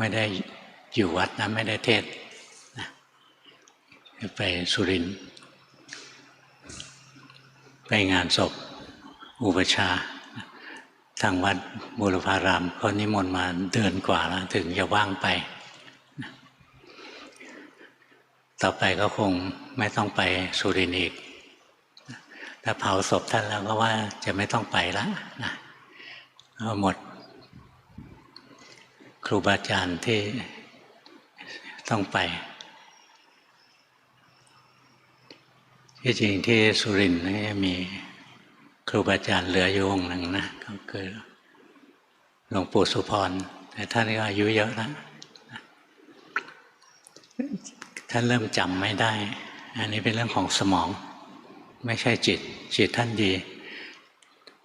ไม่ได้อยู่วัดนะไม่ได้เทศนะไปสุรินไปงานศพ อุปชา ทางวัดบุรพารามเขานิมนต์มาเดือนกว่าแล้วถึงจะว่างไป ต่อไปก็คงไม่ต้องไปสุรินทร์อีกถ้าเผาศพท่านแล้วก็ว่าจะไม่ต้องไปแล้วนะก็หมด รูบาอาจารย์ที่ต้องไป ที่จริงที่สุรินทร์นี่มีครูบาอาจารย์เหลืออยู่องค์หนึ่งนะก็คือหลวงปู่สุพรแต่ท่านก็อายุเยอะแล้วท่านเริ่มจำไม่ได้ อันนี้เป็นเรื่องของสมอง ไม่ใช่จิต จิตท่านดี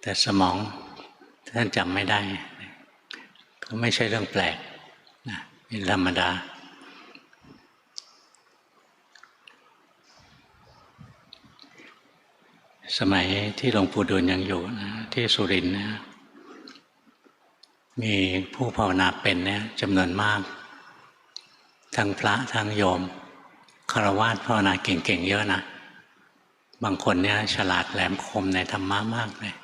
แต่สมองท่านจำไม่ได้ ก็ไม่ใช่เรื่องแปลกนะเป็นธรรมดา สมัยที่หลวงปู่ดูลยังอยู่นะที่สุรินทร์นะมีผู้ภาวนาเป็นเนี่ยจำนวนมาก ทั้งพระทั้งโยมคารวะภาวนาเก่งๆเยอะนะ บางคนเนี่ยฉลาดแหลมคมในธรรมะมากเลย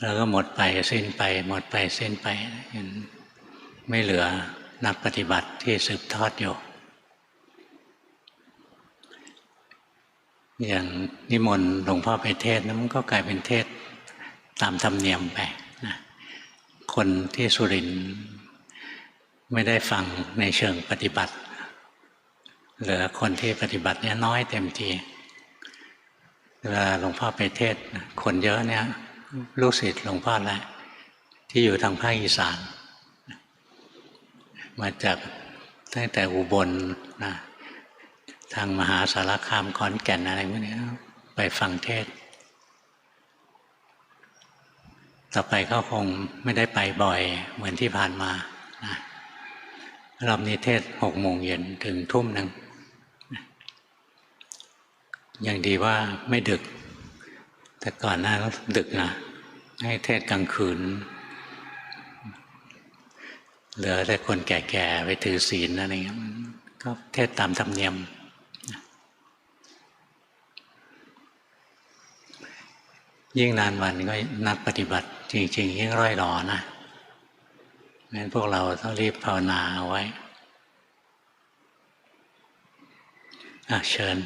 แล้วก็หมดไปสิ้นไป หมดไปสิ้นไปเห็นไม่เหลือนักปฏิบัติที่สืบทอดอยู่ อย่างนิมนต์หลวงพ่อไปเทศนั้นมันก็กลายเป็นเทศตามธรรมเนียมไปนะคนที่สุรินไม่ได้ฟังในเชิงปฏิบัติ เหลือคนที่ปฏิบัติเนี่ยน้อยเต็มทีเวลาหลวงพ่อไปเทศคนเยอะเนี่ย ลูกศิษย์หลวงพ่อแหละที่อยู่ทางภาคอีสาน มาจากตั้งแต่อุบลนะทางมหาสารคามขอนแก่นอะไรพวกนี้ไปฟังเทศ ต่อไปเขาคงไม่ได้ไปบ่อยเหมือนที่ผ่านมานะรอบนี้เทศหกโมงเย็นถึงทุ่มหนึ่งอย่างดีว่าไม่ดึก แต่ก่อนหน้าก็ดึกนะให้เทศกลางคืน เหลือแต่คนแก่ๆ ไปถือศีลอะไรเงี้ยก็เทศตามธรรมเนียม ยิ่งนานวันก็นักปฏิบัติ จริง ๆ ยิ่งร่อยหรอนะงั้นพวกเราต้องรีบภาวนาเอาไว้ อะเชิญ